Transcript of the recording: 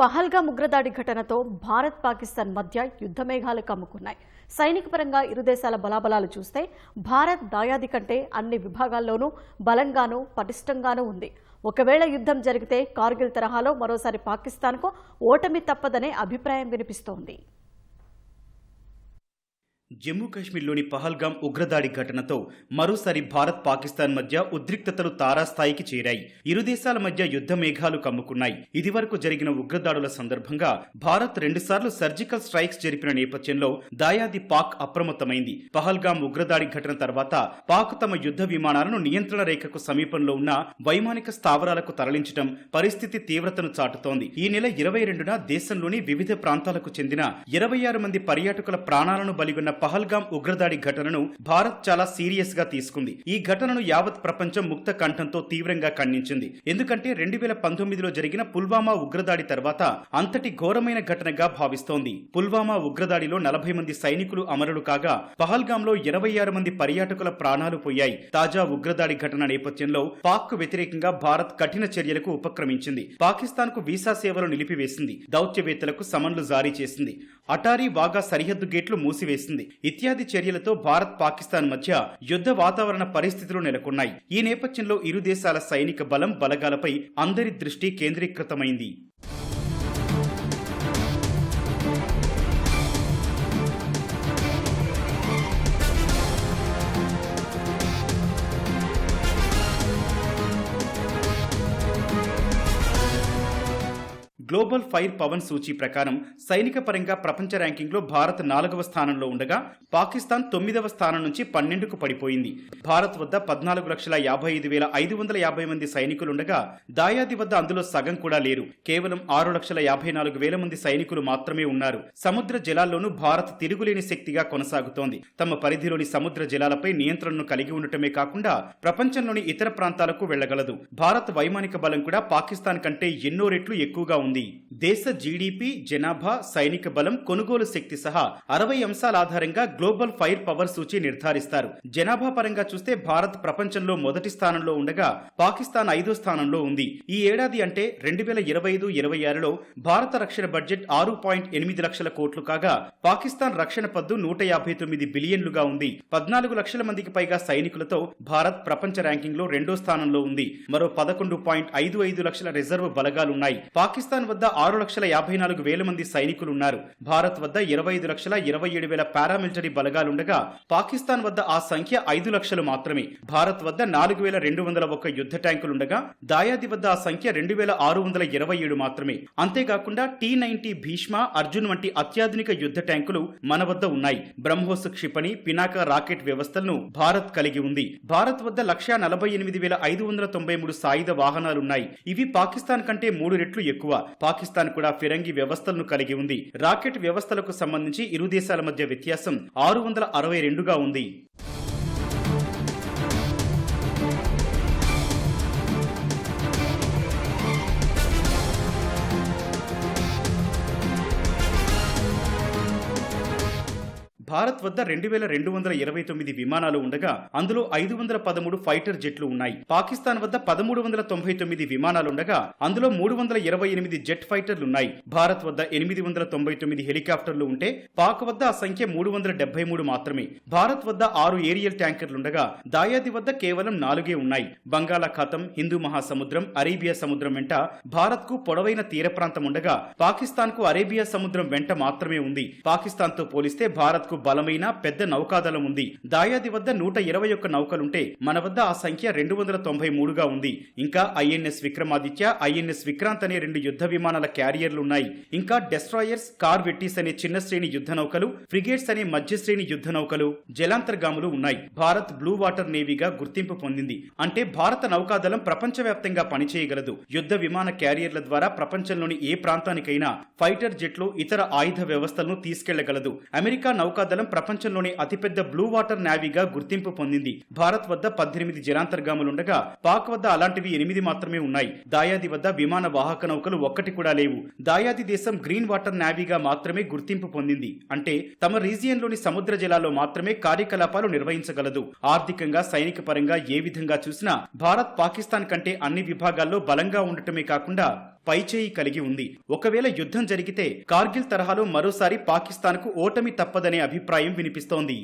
పహల్గా ఉగ్రదాడి ఘటనతో భారత్ పాకిస్తాన్ మధ్య యుద్ధమేఘాలు కమ్ముకున్నాయి. సైనిక పరంగా ఇరు దేశాల బలాబలాలు చూస్తే భారత్ దాయాది కంటే అన్ని విభాగాల్లోనూ బలంగానూ పటిష్టంగానూ ఉంది. ఒకవేళ యుద్ధం జరిగితే కార్గిల్ తరహాలో మరోసారి పాకిస్తాన్కు ఓటమి తప్పదనే అభిప్రాయం వినిపిస్తోంది. జమ్మూ కాశ్మీర్లోని పహల్గాం ఉగ్రదాడి ఘటనతో మరోసారి భారత్ పాకిస్తాన్ మధ్య ఉద్రిక్తతలు తారాస్థాయికి చేరాయి. ఇరు దేశాల మధ్య యుద్ధ మేఘాలు కమ్ముకున్నాయి. ఇదివరకు జరిగిన ఉగ్రదాడుల సందర్భంగా భారత్ రెండుసార్లు సర్జికల్ స్ట్రైక్స్ జరిపిన నేపథ్యంలో దాయాది పాక్ అప్రమత్తమైంది. పహల్గాం ఉగ్రదాడి ఘటన తర్వాత పాక్ తమ యుద్ధ విమానాలను నియంత్రణ రేఖకు సమీపంలో ఉన్న వైమానిక స్థావరాలకు తరలించడం పరిస్థితి తీవ్రతను చాటుతోంది. ఈ నెల ఇరవై రెండున దేశంలోని వివిధ ప్రాంతాలకు చెందిన ఇరవై ఆరు మంది పర్యాటకుల ప్రాణాలను బలిగొన్న పహల్గాం ఉగ్రదాడి ఘటనను భారత్ చాలా సీరియస్గా తీసుకుంది. ఈ ఘటనను యావత్ ప్రపంచం ముక్త కంఠంతో తీవ్రంగా ఖండించింది. ఎందుకంటే రెండు వేల పంతొమ్మిదిలో జరిగిన పుల్వామా ఉగ్రదాడి తర్వాత అంతటి ఘోరమైన ఘటనగా భావిస్తోంది. పుల్వామా ఉగ్రదాడిలో నలభై మంది సైనికులు అమరులు కాగా పహల్గాంలో ఇరవై ఆరు మంది పర్యాటకుల ప్రాణాలు పోయాయి. తాజా ఉగ్రదాడి ఘటన నేపథ్యంలో పాక్ వ్యతిరేకంగా భారత్ కఠిన చర్యలకు ఉపక్రమించింది. పాకిస్తాన్కు వీసా సేవలు నిలిపివేసింది. దౌత్యవేత్తలకు సమన్లు జారీ చేసింది. అటారీ వాగా సరిహద్దు గేట్లు మూసివేసింది. ఇత్యాది చర్యలతో భారత్ పాకిస్తాన్ మధ్య యుద్ధ వాతావరణ పరిస్థితులు నెలకొన్నాయి. ఈ నేపథ్యంలో ఇరు దేశాల సైనిక బలం బలగాలపై అందరి దృష్టి కేంద్రీకృతమైంది. గ్లోబల్ ఫైర్ పవన్ సూచి ప్రకారం సైనిక పరంగా ప్రపంచ ర్యాంకింగ్లో భారత్ నాలుగవ స్థానంలో ఉండగా పాకిస్తాన్ తొమ్మిదవ స్థానం నుంచి పన్నెండుకు పడిపోయింది. భారత్ వద్ద పద్నాలుగు లక్షల యాభై ఐదు వేల ఐదు వందల యాభై మంది సైనికులుండగా దాయాది వద్ద అందులో సగం కూడా లేరు. కేవలం ఆరు లక్షల యాభై నాలుగు వేల మంది సైనికులు మాత్రమే ఉన్నారు. సముద్ర జలాల్లోనూ భారత్ తిరుగులేని శక్తిగా కొనసాగుతోంది. తమ పరిధిలోని సముద్ర జలాలపై నియంత్రణను కలిగి ఉండటమే కాకుండా ప్రపంచంలోని ఇతర ప్రాంతాలకు వెళ్ళగలదు భారత్ వైమానిక బలం కూడా పాకిస్తాన్ కంటే ఎన్నో రెట్లు ఎక్కువగా ఉంది. దేశ జీడిపి జనాభా సైనిక బలం కొనుగోలు శక్తి సహా అరవై అంశాల ఆధారంగా గ్లోబల్ ఫైర్ పవర్ సూచి నిర్ధారిస్తారు. జనాభా పరంగా చూస్తే భారత్ ప్రపంచంలో మొదటి స్థానంలో ఉండగా పాకిస్తాన్ ఐదో స్థానంలో ఉంది. ఈ ఏడాది అంటే రెండు వేల ఇరవై ఐదు ఇరవై ఆరులో భారత రక్షణ బడ్జెట్ ఆరు పాయింట్ ఎనిమిది లక్షల కోట్లు కాగా పాకిస్తాన్ రక్షణ పద్దు నూట యాభై తొమ్మిది బిలియన్లుగా ఉంది. పద్నాలుగు లక్షల మందికి పైగా సైనికులతో భారత్ ప్రపంచ ర్యాంకింగ్లో రెండో స్థానంలో ఉంది. మరో పదకొండు పాయింట్ ఐదు ఐదు లక్షల రిజర్వ్ బలగాలున్నాయి. పాకిస్తాన్ వద్ద ఆరు లక్షల యాభై నాలుగు వేల మంది సైనికులు ఉన్నారు భారత్ వద్ద ఇరవై ఐదు లక్షల ఇరవై ఏడు వేల పారామిలిటరీ బలగాలుండగా పాకిస్తాన్ వద్ద ఆ సంఖ్య ఐదు లక్షలు మాత్రమే. భారత్ వద్ద నాలుగు వేల రెండు వందల ఒక్క యుద్ధ ట్యాంకులుండగా దాయాది వద్ద ఆ సంఖ్య రెండు వేల ఆరు వందల ఇరవై ఏడు మాత్రమే. అంతేకాకుండా టీ నైన్టీ భీష్మ అర్జున్ వంటి అత్యాధునిక యుద్ధ ట్యాంకులు మన వద్ద ఉన్నాయి. బ్రహ్మోస్ క్షిపణి పినాక రాకెట్ వ్యవస్థలను భారత్ కలిగి ఉంది. భారత్ వద్ద లక్ష నలభై ఎనిమిది వేల ఐదు వందల తొంభై మూడు సాయుధ వాహనాలున్నాయి. ఇవి పాకిస్తాన్ కంటే మూడు రెట్లు ఎక్కువ. పాకిస్తాన్ కూడా ఫిరంగి వ్యవస్థలను కలిగి ఉంది. రాకెట్ వ్యవస్థలకు సంబంధించి ఇరు దేశాల మధ్య వ్యత్యాసం ఆరు వందల అరవై రెండుగా ఉంది. భారత్ వద్ద రెండు వేల రెండు వందల ఇరవై తొమ్మిది విమానాలు ఉండగా అందులో ఐదు వందల పదమూడు ఫైటర్ జెట్లు ఉన్నాయి. పాకిస్తాన్ వద్ద పదమూడు వందల తొంభై తొమ్మిది విమానాలుండగా అందులో మూడు వందల ఇరవై ఎనిమిది జెట్ ఫైటర్లు ఉన్నాయి. భారత్ వద్ద ఎనిమిది వందల తొంభై తొమ్మిది హెలికాప్టర్లు ఉంటే పాక్ వద్ద ఆ సంఖ్య మూడు వందల డెబ్బై మూడు మాత్రమే. భారత్ వద్ద ఆరు ఏరియల్ ట్యాంకర్లుండగా దాయాది వద్ద కేవలం నాలుగే ఉన్నాయి. బంగాళాఖాతం హిందూ మహాసముద్రం అరేబియా సముద్రం వెంట భారత్కు పొడవైన తీర ప్రాంతం ఉండగా పాకిస్తాన్కు అరేబియా సముద్రం వెంట మాత్రమే ఉంది. పాకిస్తాన్తో పోలిస్తే భారత్కు బలమైన పెద్ద నౌకాదళం ఉంది. దాయాది వద్ద నూట ఇరవై ఒక్క నౌకలుంటే మన వద్ద ఆ సంఖ్య రెండు వందల తొంభై మూడుగా ఉంది. ఇంకా ఐఎన్ఎస్ విక్రమాదిత్య ఐఎన్ఎస్ విక్రాంత్ అనే రెండు యుద్ధ విమానాల క్యారియర్లు ఉన్నాయి ఇంకా డెస్ట్రాయర్స్ కార్ వెట్టీస్ అనే చిన్న శ్రేణి యుద్ధ నౌకలు ఫ్రిగేట్స్ అనే మధ్య శ్రేణి యుద్ధ నౌకలు జలాంతర్గాములు ఉన్నాయి. భారత్ బ్లూ వాటర్ నేవీగా గుర్తింపు పొందింది. అంటే భారత నౌకాదళం ప్రపంచవ్యాప్తంగా పనిచేయగలదు. యుద్ధ విమాన క్యారియర్ల ద్వారా ప్రపంచంలోని ఏ ప్రాంతానికైనా ఫైటర్ జెట్లు ఇతర ఆయుధ వ్యవస్థలను తీసుకెళ్ళగలదు. అమెరికా నౌకా నౌకాదళం ప్రపంచంలోనే అతిపెద్ద బ్లూ వాటర్ నావీగా గుర్తింపు పొందింది. భారత్ వద్ద పద్దెనిమిది జలాంతర్గాములుండగా పాక్ వద్ద అలాంటివి ఎనిమిది మాత్రమే ఉన్నాయి. దాయాది వద్ద విమాన వాహక నౌకలు ఒక్కటి కూడా లేవు. దాయాది దేశం గ్రీన్ వాటర్ నావీగా మాత్రమే గుర్తింపు పొందింది. అంటే తమ రీజియన్లోని సముద్ర జలాల్లో మాత్రమే కార్యకలాపాలు నిర్వహించగలదు. ఆర్థికంగా సైనిక పరంగా ఏ విధంగా చూసినా భారత్ పాకిస్తాన్ కంటే అన్ని విభాగాల్లో బలంగా ఉండటమే కాకుండా పైచేయి కలిగి ఉంది. ఒకవేళ యుద్ధం జరిగితే కార్గిల్ తరహాలో మరోసారి పాకిస్తాన్కు ఓటమి తప్పదనే అభిప్రాయం వినిపిస్తోంది.